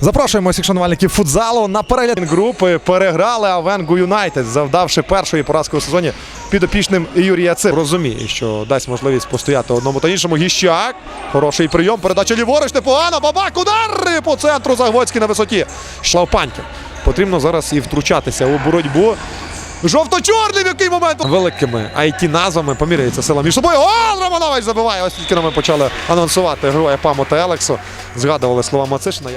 Запрошуємо всіх шанувальників футзалу на перегляд групи. Переграли Авенгу Юнайтед, завдавши першої поразки у сезоні підопічним Юрія Ци. Розуміє, що дасть можливість постояти одному та іншому. Гіщак. Хороший прийом. Передача ліворуч непогано. Бабак удар по центру Загвоцький на висоті. Шлавпаньків. Потрібно зараз і втручатися у боротьбу. Жовто-чорний в який момент великими it назвами поміряється сила між собою. О, Романович забиває. Ось тільки ми почали анонсувати гру Епаму та Елексу. Згадували слова Мацишина.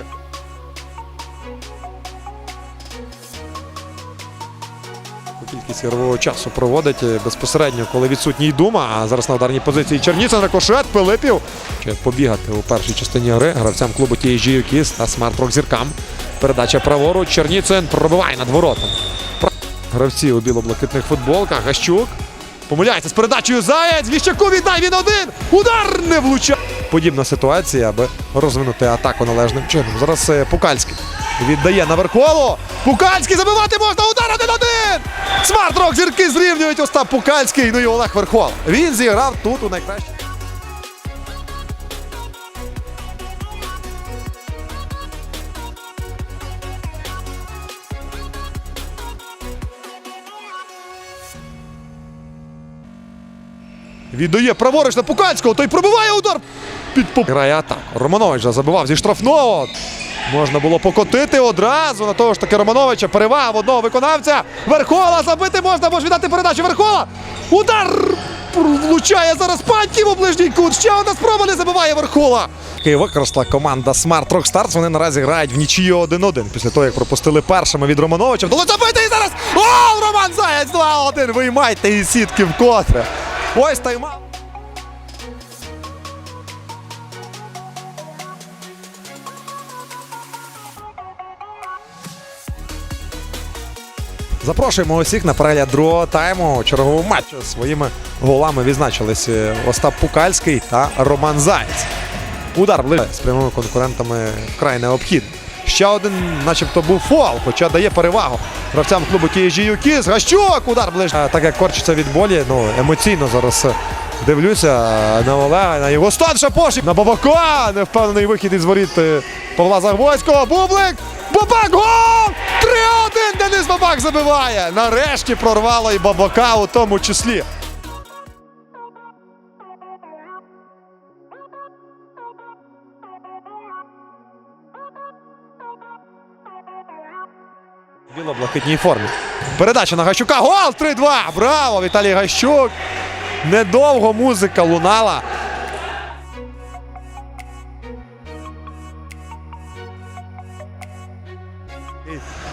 Кількість ігрового часу проводить е, безпосередньо, коли відсутній дума. А зараз на ударній позиції Черніцин, рикошет, Пилипів. Чи побігати у першій частині гри гравцям клубу TSG Юкіс та Смарт зіркам. Передача праворуч. Черніцин пробиває над воротом. Гравці у біло-блакитних футболках. Гащук. Помиляється з передачею Заєць. Віщаку віддай він один. Удар не влучає. Подібна ситуація, аби розвинути атаку належним чином. Зараз е, Пукальський віддає на Верхолу. Пукальський забивати можна. Удар один-один. Смарт-рок зірки зрівнюють Остап Пукальський. Ну і Олег Верхол. Він зіграв тут у найкраще. Віддає праворуч на Пукальського, той пробиває удар. Під. Грає атаку. Романович забивав зі штрафного. Можна було покотити одразу на того ж таки Романовича. Перевага в одного виконавця. Верхола забити можна, може віддати передачу. Верхола. Удар! Влучає зараз паньків у ближній кут. Ще одна спроба не забиває Верхола. Використала команда Smart Rock Stars. Вони наразі грають в нічию 1-1. Після того, як пропустили першими від Романовича. Вдалося забити і зараз. О, Роман Заєць 2-1. Виймайте із сітки вкотре. Ось тайм-аут. Запрошуємо усіх на перегляд другого тайму чергового матчу. Своїми голами відзначились е, Остап Пукальський та Роман Заєць. Удар ближче з прямими конкурентами вкрай необхідний. Ще один, начебто, був фол, хоча дає перевагу гравцям клубу TSG Юкіс. Гащук, удар ближче. Е, Так як корчиться від болі, ну емоційно зараз е, дивлюся на Олега, на його стан Шапошик, на Бабака. Невпевнений вихід із воріт Павла Загвоцького. Бублик! Бабак! Гол! 3-1! Денис Бабак забиває! Нарешті прорвало і Бабака у тому числі. Біло-блакитній формі. Передача на Гащука. Гол! 3-2! Браво! Віталій Гащук! Недовго музика лунала.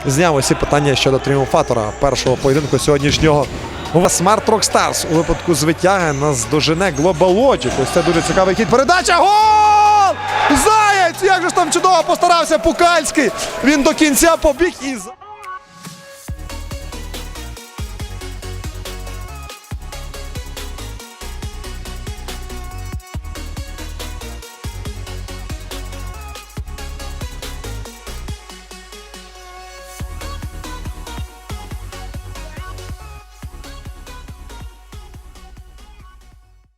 Зняв усі питання щодо тріумфатора першого поєдинку сьогоднішнього. Smart Rock Stars у випадку звитяги нас дожене Logic. Ось це дуже цікавий хід. Передача. Гол! Заєць! Як же ж там чудово постарався Пукальський! Він до кінця побіг і.